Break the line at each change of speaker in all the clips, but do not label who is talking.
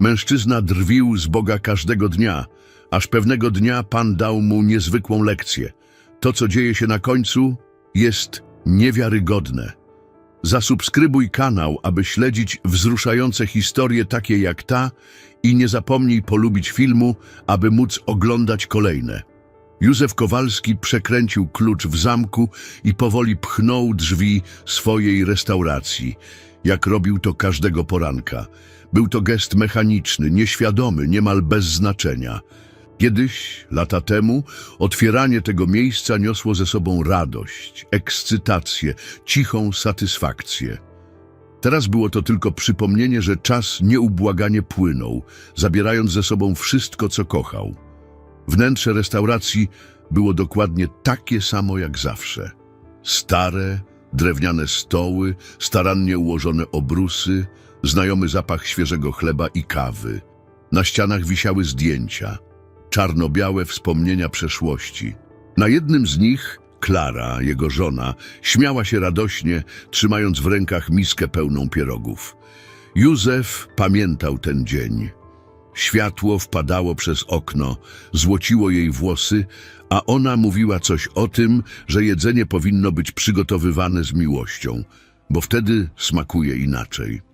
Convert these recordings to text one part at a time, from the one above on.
Mężczyzna drwił z Boga każdego dnia, aż pewnego dnia Pan dał mu niezwykłą lekcję. To, co dzieje się na końcu, jest niewiarygodne. Zasubskrybuj kanał, aby śledzić wzruszające historie takie jak ta i nie zapomnij polubić filmu, aby móc oglądać kolejne. Józef Kowalski przekręcił klucz w zamku i powoli pchnął drzwi swojej restauracji, jak robił to każdego poranka. Był to gest mechaniczny, nieświadomy, niemal bez znaczenia. Kiedyś, lata temu, otwieranie tego miejsca niosło ze sobą radość, ekscytację, cichą satysfakcję. Teraz było to tylko przypomnienie, że czas nieubłaganie płynął, zabierając ze sobą wszystko, co kochał. Wnętrze restauracji było dokładnie takie samo jak zawsze. Stare, drewniane stoły, starannie ułożone obrusy, znajomy zapach świeżego chleba i kawy. Na ścianach wisiały zdjęcia, czarno-białe wspomnienia przeszłości. Na jednym z nich Klara, jego żona, śmiała się radośnie, trzymając w rękach miskę pełną pierogów. Józef pamiętał ten dzień. Światło wpadało przez okno, złociło jej włosy, a ona mówiła coś o tym, że jedzenie powinno być przygotowywane z miłością, bo wtedy smakuje inaczej.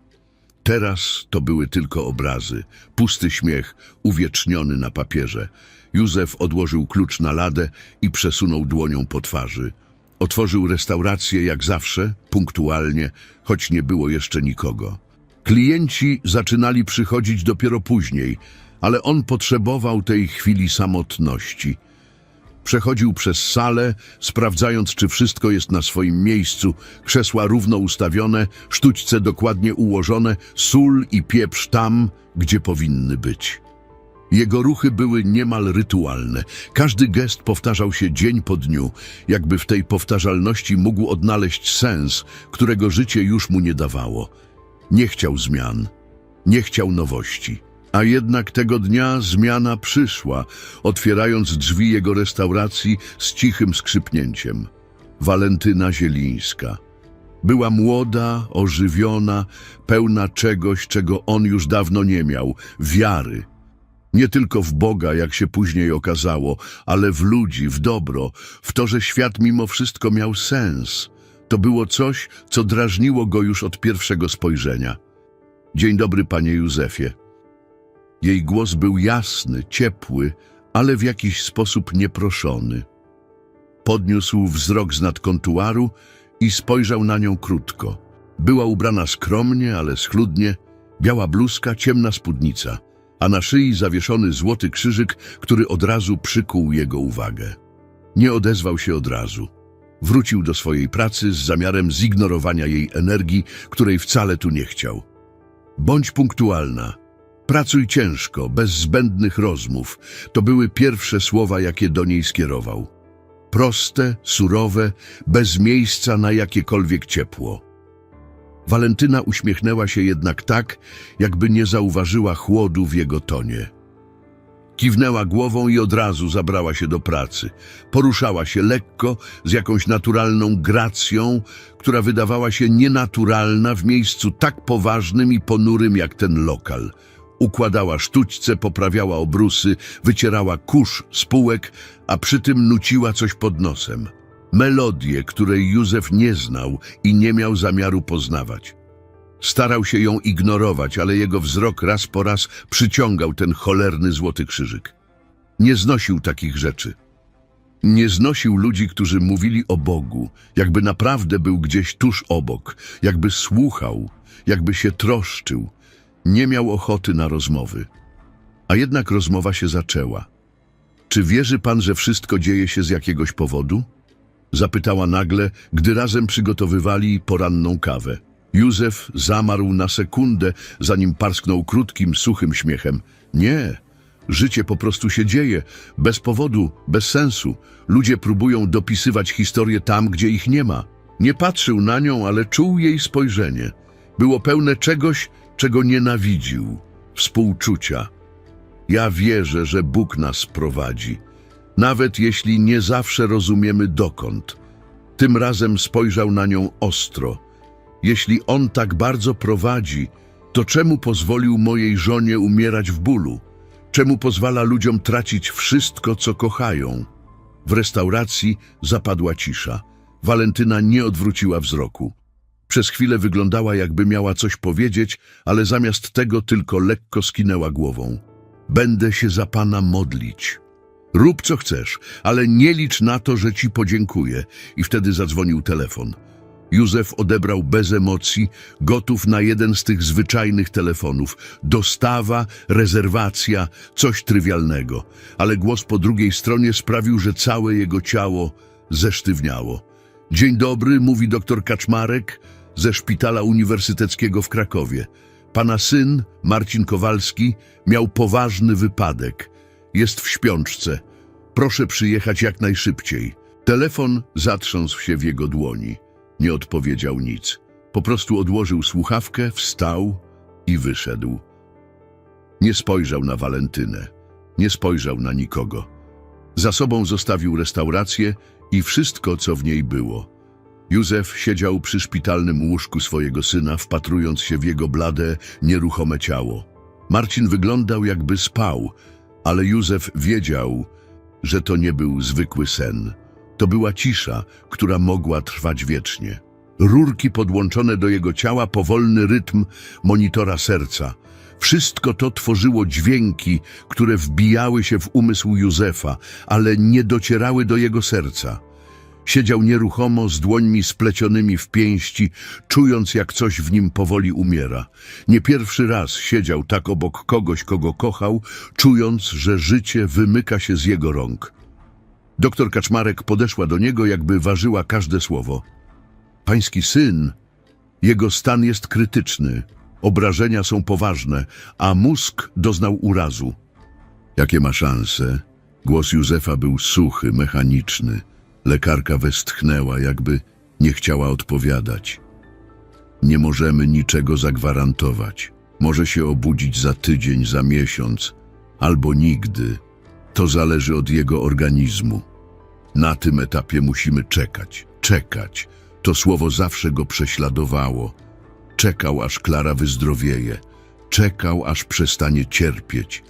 Teraz to były tylko obrazy, pusty śmiech, uwieczniony na papierze. Józef odłożył klucz na ladę i przesunął dłonią po twarzy. Otworzył restaurację jak zawsze, punktualnie, choć nie było jeszcze nikogo. Klienci zaczynali przychodzić dopiero później, ale on potrzebował tej chwili samotności. Przechodził przez salę, sprawdzając, czy wszystko jest na swoim miejscu, krzesła równo ustawione, sztućce dokładnie ułożone, sól i pieprz tam, gdzie powinny być. Jego ruchy były niemal rytualne. Każdy gest powtarzał się dzień po dniu, jakby w tej powtarzalności mógł odnaleźć sens, którego życie już mu nie dawało. Nie chciał zmian, nie chciał nowości. A jednak tego dnia zmiana przyszła, otwierając drzwi jego restauracji z cichym skrzypnięciem. Walentyna Zielińska. Była młoda, ożywiona, pełna czegoś, czego on już dawno nie miał wiary. Nie tylko w Boga, jak się później okazało, ale w ludzi, w dobro, w to, że świat mimo wszystko miał sens. To było coś, co drażniło go już od pierwszego spojrzenia. Dzień dobry, panie Józefie. Jej głos był jasny, ciepły, ale w jakiś sposób nieproszony. Podniósł wzrok z nad kontuaru i spojrzał na nią krótko. Była ubrana skromnie, ale schludnie, biała bluzka, ciemna spódnica, a na szyi zawieszony złoty krzyżyk, który od razu przykuł jego uwagę. Nie odezwał się od razu. Wrócił do swojej pracy z zamiarem zignorowania jej energii, której wcale tu nie chciał. Bądź punktualna. Pracuj ciężko, bez zbędnych rozmów. To były pierwsze słowa, jakie do niej skierował. Proste, surowe, bez miejsca na jakiekolwiek ciepło. Walentyna uśmiechnęła się jednak tak, jakby nie zauważyła chłodu w jego tonie. Kiwnęła głową i od razu zabrała się do pracy. Poruszała się lekko, z jakąś naturalną gracją, która wydawała się nienaturalna w miejscu tak poważnym i ponurym jak ten lokal. Układała sztućce, poprawiała obrusy, wycierała kurz z półek, a przy tym nuciła coś pod nosem. Melodię, której Józef nie znał i nie miał zamiaru poznawać. Starał się ją ignorować, ale jego wzrok raz po raz przyciągał ten cholerny złoty krzyżyk. Nie znosił takich rzeczy. Nie znosił ludzi, którzy mówili o Bogu, jakby naprawdę był gdzieś tuż obok, jakby słuchał, jakby się troszczył. Nie miał ochoty na rozmowy. A jednak rozmowa się zaczęła. Czy wierzy pan, że wszystko dzieje się z jakiegoś powodu? Zapytała nagle, gdy razem przygotowywali poranną kawę. Józef zamarł na sekundę, zanim parsknął krótkim, suchym śmiechem. Nie, życie po prostu się dzieje, bez powodu, bez sensu. Ludzie próbują dopisywać historię tam, gdzie ich nie ma. Nie patrzył na nią, ale czuł jej spojrzenie. Było pełne czegoś, czego nienawidził, współczucia. Ja wierzę, że Bóg nas prowadzi, nawet jeśli nie zawsze rozumiemy dokąd. Tym razem spojrzał na nią ostro. Jeśli On tak bardzo prowadzi, To czemu pozwolił mojej żonie umierać w bólu? Czemu pozwala ludziom tracić wszystko, co kochają? W restauracji zapadła cisza. Walentyna nie odwróciła wzroku. Przez chwilę wyglądała, jakby miała coś powiedzieć, ale zamiast tego tylko lekko skinęła głową. Będę się za pana modlić. Rób co chcesz, ale nie licz na to, że ci podziękuję. I wtedy zadzwonił telefon. Józef odebrał bez emocji, gotów na jeden z tych zwyczajnych telefonów. Dostawa, rezerwacja, coś trywialnego. Ale głos po drugiej stronie sprawił, że całe jego ciało zesztywniało. Dzień dobry, mówi doktor Kaczmarek ze Szpitala Uniwersyteckiego w Krakowie. Pana syn, Marcin Kowalski, miał poważny wypadek. Jest w śpiączce. Proszę przyjechać jak najszybciej. Telefon zatrząsł się w jego dłoni. Nie odpowiedział nic. Po prostu odłożył słuchawkę, wstał i wyszedł. Nie spojrzał na Walentynę. Nie spojrzał na nikogo. Za sobą zostawił restaurację i wszystko, co w niej było. Józef siedział przy szpitalnym łóżku swojego syna, wpatrując się w jego blade, nieruchome ciało. Marcin wyglądał, jakby spał, ale Józef wiedział, że to nie był zwykły sen. To była cisza, która mogła trwać wiecznie. Rurki podłączone do jego ciała, powolny rytm monitora serca. Wszystko to tworzyło dźwięki, które wbijały się w umysł Józefa, ale nie docierały do jego serca. Siedział nieruchomo, z dłońmi splecionymi w pięści, czując jak coś w nim powoli umiera. Nie pierwszy raz siedział tak obok kogoś, kogo kochał, czując, że życie wymyka się z jego rąk. Doktor Kaczmarek podeszła do niego, jakby ważyła każde słowo. Pański syn, jego stan jest krytyczny, obrażenia są poważne, a mózg doznał urazu. Jakie ma szanse? Głos Józefa był suchy, mechaniczny. Lekarka westchnęła, jakby nie chciała odpowiadać. Nie możemy niczego zagwarantować. Może się obudzić za tydzień, za miesiąc, albo nigdy. To zależy od jego organizmu. Na tym etapie musimy czekać, czekać. To słowo zawsze go prześladowało. Czekał, aż Klara wyzdrowieje. Czekał, aż przestanie cierpieć.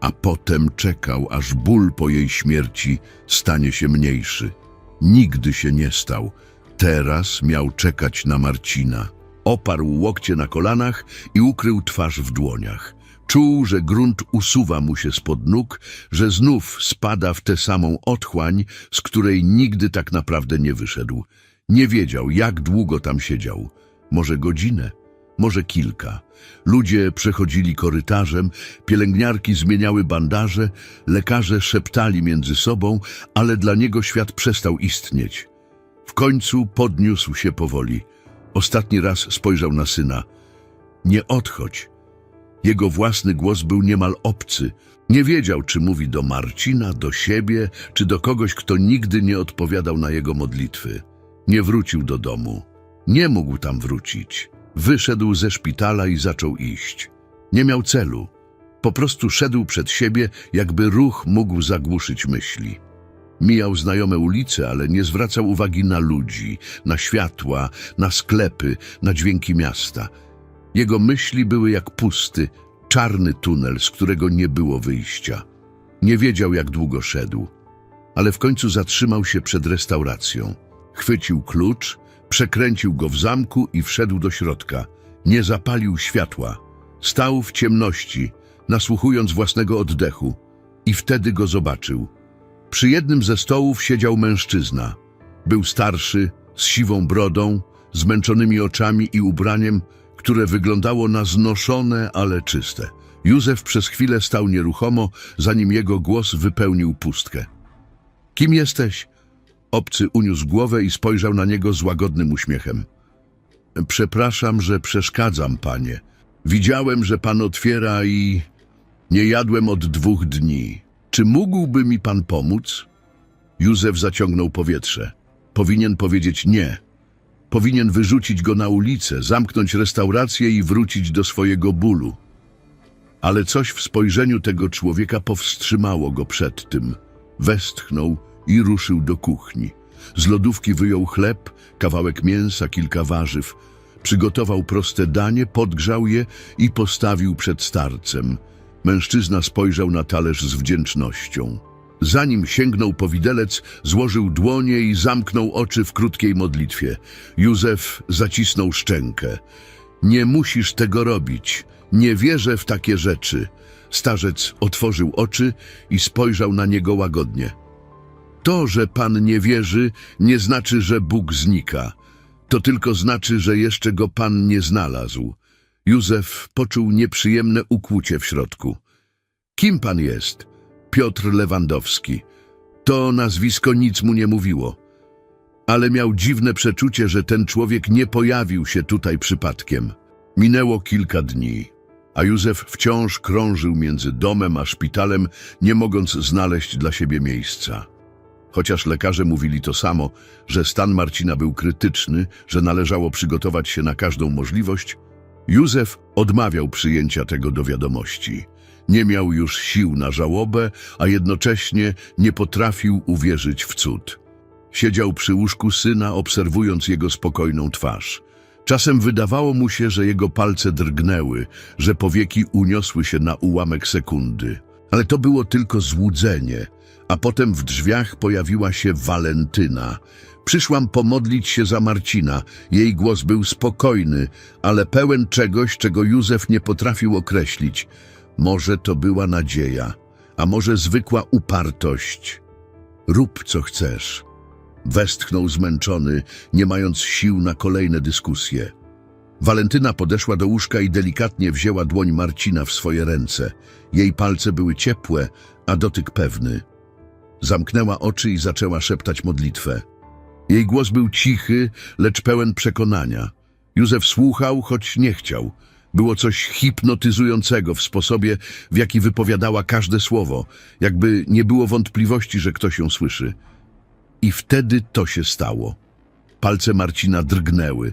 A potem czekał, aż ból po jej śmierci stanie się mniejszy. Nigdy się nie stał. Teraz miał czekać na Marcina. Oparł łokcie na kolanach i ukrył twarz w dłoniach. Czuł, że grunt usuwa mu się spod nóg, że znów spada w tę samą otchłań, z której nigdy tak naprawdę nie wyszedł. Nie wiedział, jak długo tam siedział. Może godzinę, może kilka. Ludzie przechodzili korytarzem, pielęgniarki zmieniały bandaże, lekarze szeptali między sobą, ale dla niego świat przestał istnieć. W końcu podniósł się powoli. Ostatni raz spojrzał na syna. Nie odchodź. Jego własny głos był niemal obcy. Nie wiedział, czy mówi do Marcina, do siebie, czy do kogoś, kto nigdy nie odpowiadał na jego modlitwy. Nie wrócił do domu. Nie mógł tam wrócić. Wyszedł ze szpitala i zaczął iść. Nie miał celu. Po prostu szedł przed siebie, jakby ruch mógł zagłuszyć myśli. Mijał znajome ulice, ale nie zwracał uwagi na ludzi, na światła, na sklepy, na dźwięki miasta. Jego myśli były jak pusty, czarny tunel, z którego nie było wyjścia. Nie wiedział, jak długo szedł, ale w końcu zatrzymał się przed restauracją. Chwycił klucz, przekręcił go w zamku i wszedł do środka. Nie zapalił światła. Stał w ciemności, nasłuchując własnego oddechu. I wtedy go zobaczył. Przy jednym ze stołów siedział mężczyzna. Był starszy, z siwą brodą, zmęczonymi oczami i ubraniem, które wyglądało na znoszone, ale czyste. Józef przez chwilę stał nieruchomo, zanim jego głos wypełnił pustkę. Kim jesteś? Obcy uniósł głowę i spojrzał na niego z łagodnym uśmiechem. Przepraszam, że przeszkadzam, panie. Widziałem, że pan otwiera i nie jadłem od dwóch dni. Czy mógłby mi pan pomóc? Józef zaciągnął powietrze. Powinien powiedzieć nie. Powinien wyrzucić go na ulicę, zamknąć restaurację i wrócić do swojego bólu. Ale coś w spojrzeniu tego człowieka powstrzymało go przed tym. Westchnął i ruszył do kuchni. Z lodówki wyjął chleb, kawałek mięsa, kilka warzyw. Przygotował proste danie, podgrzał je i postawił przed starcem. Mężczyzna spojrzał na talerz z wdzięcznością. Zanim sięgnął po widelec, złożył dłonie i zamknął oczy w krótkiej modlitwie. Józef zacisnął szczękę. Nie musisz tego robić. Nie wierzę w takie rzeczy. Starzec otworzył oczy i spojrzał na niego łagodnie. To, że Pan nie wierzy, nie znaczy, że Bóg znika. To tylko znaczy, że jeszcze go Pan nie znalazł. Józef poczuł nieprzyjemne ukłucie w środku. Kim Pan jest? Piotr Lewandowski. To nazwisko nic mu nie mówiło. Ale miał dziwne przeczucie, że ten człowiek nie pojawił się tutaj przypadkiem. Minęło kilka dni, a Józef wciąż krążył między domem a szpitalem, nie mogąc znaleźć dla siebie miejsca. Chociaż lekarze mówili to samo, że stan Marcina był krytyczny, że należało przygotować się na każdą możliwość, Józef odmawiał przyjęcia tego do wiadomości. Nie miał już sił na żałobę, a jednocześnie nie potrafił uwierzyć w cud. Siedział przy łóżku syna, obserwując jego spokojną twarz. Czasem wydawało mu się, że jego palce drgnęły, że powieki uniosły się na ułamek sekundy. Ale to było tylko złudzenie, a potem w drzwiach pojawiła się Walentyna. Przyszłam pomodlić się za Marcina. Jej głos był spokojny, ale pełen czegoś, czego Józef nie potrafił określić. Może to była nadzieja, a może zwykła upartość. Rób co chcesz. Westchnął zmęczony, nie mając sił na kolejne dyskusje. Walentyna podeszła do łóżka i delikatnie wzięła dłoń Marcina w swoje ręce. Jej palce były ciepłe, a dotyk pewny. Zamknęła oczy i zaczęła szeptać modlitwę. Jej głos był cichy, lecz pełen przekonania. Józef słuchał, choć nie chciał. Było coś hipnotyzującego w sposobie, w jaki wypowiadała każde słowo, jakby nie było wątpliwości, że ktoś ją słyszy. I wtedy to się stało. Palce Marcina drgnęły.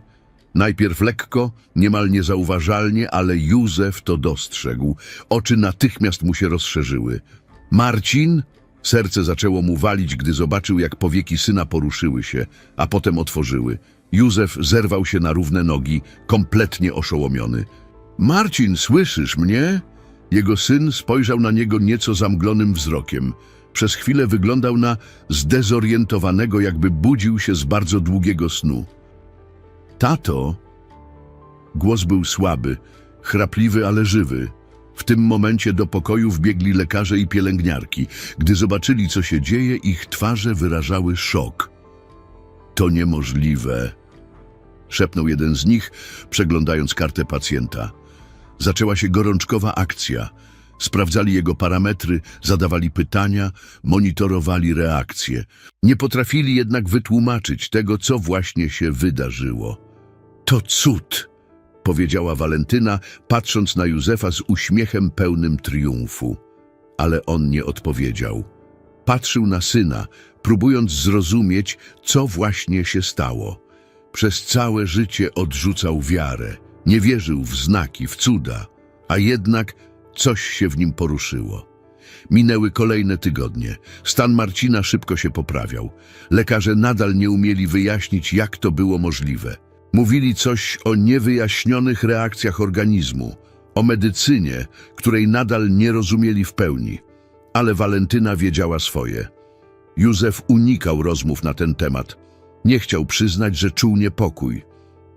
Najpierw lekko, niemal niezauważalnie, ale Józef to dostrzegł. Oczy natychmiast mu się rozszerzyły. Marcin? Serce zaczęło mu walić, gdy zobaczył, jak powieki syna poruszyły się, a potem otworzyły. Józef zerwał się na równe nogi, kompletnie oszołomiony. Marcin, słyszysz mnie? Jego syn spojrzał na niego nieco zamglonym wzrokiem. Przez chwilę wyglądał na zdezorientowanego, jakby budził się z bardzo długiego snu. Tato! Głos był słaby, chrapliwy, ale żywy. W tym momencie do pokoju wbiegli lekarze i pielęgniarki. Gdy zobaczyli, co się dzieje, ich twarze wyrażały szok. To niemożliwe, szepnął jeden z nich, przeglądając kartę pacjenta. Zaczęła się gorączkowa akcja. Sprawdzali jego parametry, zadawali pytania, monitorowali reakcje. Nie potrafili jednak wytłumaczyć tego, co właśnie się wydarzyło. To cud, powiedziała Walentyna, patrząc na Józefa z uśmiechem pełnym triumfu. Ale on nie odpowiedział. Patrzył na syna, próbując zrozumieć, co właśnie się stało. Przez całe życie odrzucał wiarę, nie wierzył w znaki, w cuda, a jednak coś się w nim poruszyło. Minęły kolejne tygodnie. Stan Marcina szybko się poprawiał. Lekarze nadal nie umieli wyjaśnić, jak to było możliwe. Mówili coś o niewyjaśnionych reakcjach organizmu, o medycynie, której nadal nie rozumieli w pełni. Ale Walentyna wiedziała swoje. Józef unikał rozmów na ten temat. Nie chciał przyznać, że czuł niepokój.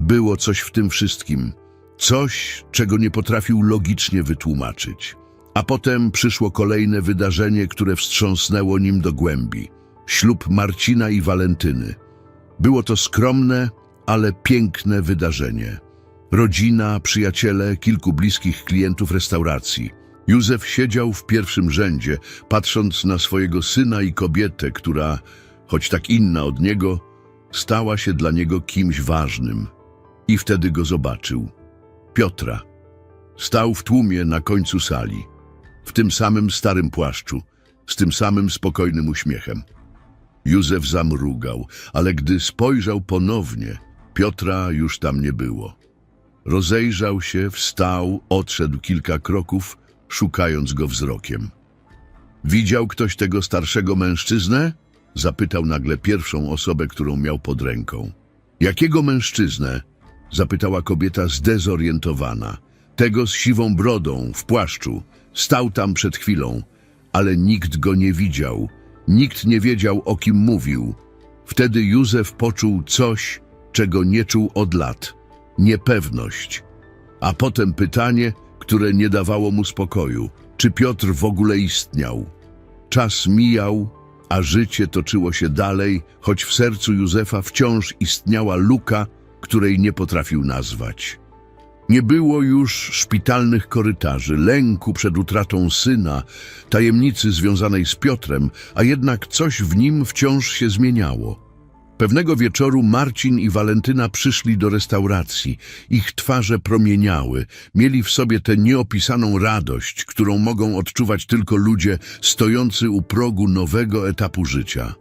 Było coś w tym wszystkim. Coś, czego nie potrafił logicznie wytłumaczyć. A potem przyszło kolejne wydarzenie, które wstrząsnęło nim do głębi. Ślub Marcina i Walentyny. Było to skromne, ale piękne wydarzenie. Rodzina, przyjaciele, kilku bliskich klientów restauracji. Józef siedział w pierwszym rzędzie, patrząc na swojego syna i kobietę, która, choć tak inna od niego, stała się dla niego kimś ważnym. I wtedy go zobaczył. Piotra. Stał w tłumie na końcu sali, w tym samym starym płaszczu, z tym samym spokojnym uśmiechem. Józef zamrugał, ale gdy spojrzał ponownie, Piotra już tam nie było. Rozejrzał się, wstał, odszedł kilka kroków, szukając go wzrokiem. Widział ktoś tego starszego mężczyznę? Zapytał nagle pierwszą osobę, którą miał pod ręką. Jakiego mężczyznę? Zapytała kobieta zdezorientowana. Tego z siwą brodą, w płaszczu. Stał tam przed chwilą, ale nikt go nie widział. Nikt nie wiedział, o kim mówił. Wtedy Józef poczuł coś, czego nie czuł od lat. Niepewność. A potem pytanie, które nie dawało mu spokoju. Czy Piotr w ogóle istniał? Czas mijał, a życie toczyło się dalej, choć w sercu Józefa wciąż istniała luka, której nie potrafił nazwać. Nie było już szpitalnych korytarzy, lęku przed utratą syna, tajemnicy związanej z Piotrem, a jednak coś w nim wciąż się zmieniało. Pewnego wieczoru Marcin i Walentyna przyszli do restauracji. Ich twarze promieniały, mieli w sobie tę nieopisaną radość, którą mogą odczuwać tylko ludzie stojący u progu nowego etapu życia.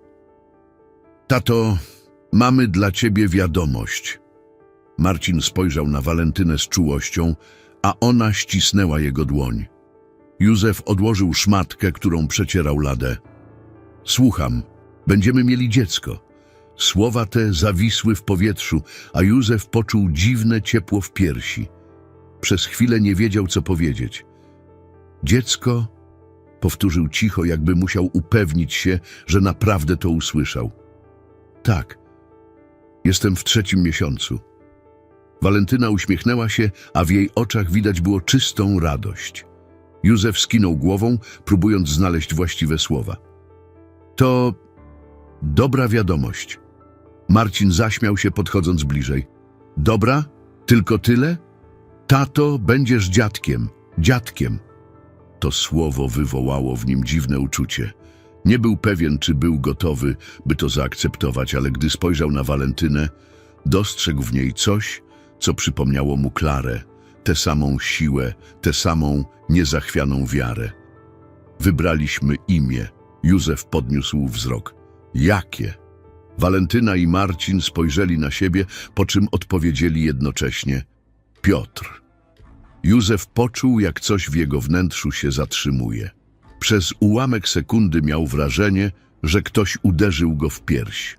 Tato, mamy dla ciebie wiadomość. Marcin spojrzał na Walentynę z czułością, a ona ścisnęła jego dłoń. Józef odłożył szmatkę, którą przecierał ladę. Słucham, będziemy mieli dziecko. Słowa te zawisły w powietrzu, a Józef poczuł dziwne ciepło w piersi. Przez chwilę nie wiedział, co powiedzieć. Dziecko? Powtórzył cicho, jakby musiał upewnić się, że naprawdę to usłyszał. Tak, jestem w trzecim miesiącu. Walentyna uśmiechnęła się, a w jej oczach widać było czystą radość. Józef skinął głową, próbując znaleźć właściwe słowa. To dobra wiadomość. Marcin zaśmiał się, podchodząc bliżej. Dobra? Tylko tyle? Tato, będziesz dziadkiem, dziadkiem. To słowo wywołało w nim dziwne uczucie. Nie był pewien, czy był gotowy, by to zaakceptować, ale gdy spojrzał na Walentynę, dostrzegł w niej coś, co przypomniało mu Klarę, tę samą siłę, tę samą niezachwianą wiarę. Wybraliśmy imię. Józef podniósł wzrok. Jakie? Walentyna i Marcin spojrzeli na siebie, po czym odpowiedzieli jednocześnie. Piotr. Józef poczuł, jak coś w jego wnętrzu się zatrzymuje. Przez ułamek sekundy miał wrażenie, że ktoś uderzył go w pierś.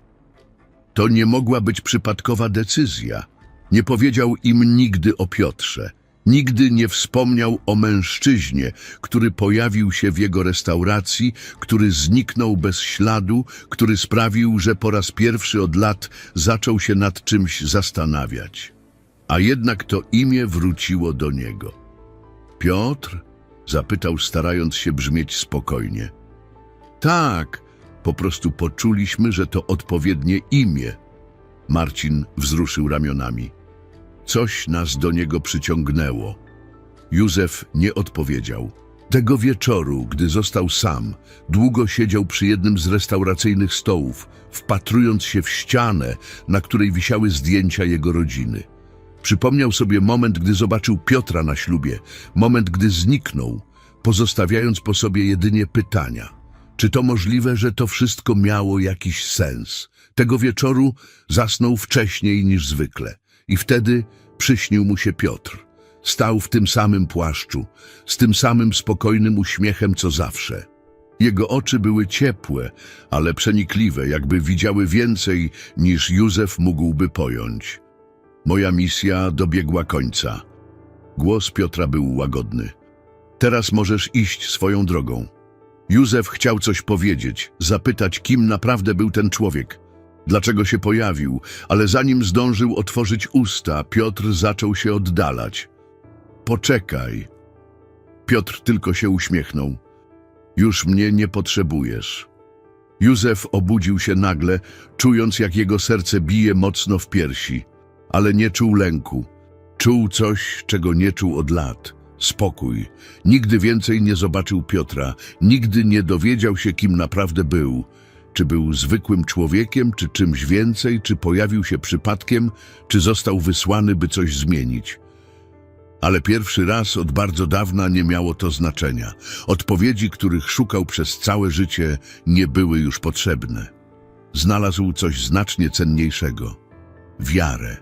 To nie mogła być przypadkowa decyzja. Nie powiedział im nigdy o Piotrze. Nigdy nie wspomniał o mężczyźnie, który pojawił się w jego restauracji, który zniknął bez śladu, który sprawił, że po raz pierwszy od lat zaczął się nad czymś zastanawiać. A jednak to imię wróciło do niego. Piotr? zapytał, starając się brzmieć spokojnie. Tak, po prostu poczuliśmy, że to odpowiednie imię. Marcin wzruszył ramionami. Coś nas do niego przyciągnęło. Józef nie odpowiedział. Tego wieczoru, gdy został sam, długo siedział przy jednym z restauracyjnych stołów, wpatrując się w ścianę, na której wisiały zdjęcia jego rodziny. Przypomniał sobie moment, gdy zobaczył Piotra na ślubie, moment, gdy zniknął, pozostawiając po sobie jedynie pytania. Czy to możliwe, że to wszystko miało jakiś sens? Tego wieczoru zasnął wcześniej niż zwykle. I wtedy przyśnił mu się Piotr. Stał w tym samym płaszczu, z tym samym spokojnym uśmiechem co zawsze. Jego oczy były ciepłe, ale przenikliwe, jakby widziały więcej niż Józef mógłby pojąć. Moja misja dobiegła końca. Głos Piotra był łagodny. Teraz możesz iść swoją drogą. Józef chciał coś powiedzieć, zapytać, kim naprawdę był ten człowiek. Dlaczego się pojawił, ale zanim zdążył otworzyć usta, Piotr zaczął się oddalać. Poczekaj. Piotr tylko się uśmiechnął. Już mnie nie potrzebujesz. Józef obudził się nagle, czując jak jego serce bije mocno w piersi, ale nie czuł lęku. Czuł coś, czego nie czuł od lat. Spokój. Nigdy więcej nie zobaczył Piotra, nigdy nie dowiedział się, kim naprawdę był. Czy był zwykłym człowiekiem, czy czymś więcej, czy pojawił się przypadkiem, czy został wysłany, by coś zmienić. Ale pierwszy raz od bardzo dawna nie miało to znaczenia. Odpowiedzi, których szukał przez całe życie, nie były już potrzebne. Znalazł coś znacznie cenniejszego wiarę.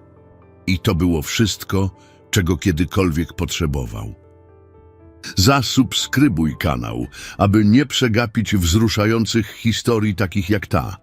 I to było wszystko, czego kiedykolwiek potrzebował. Zasubskrybuj kanał, aby nie przegapić wzruszających historii takich jak ta.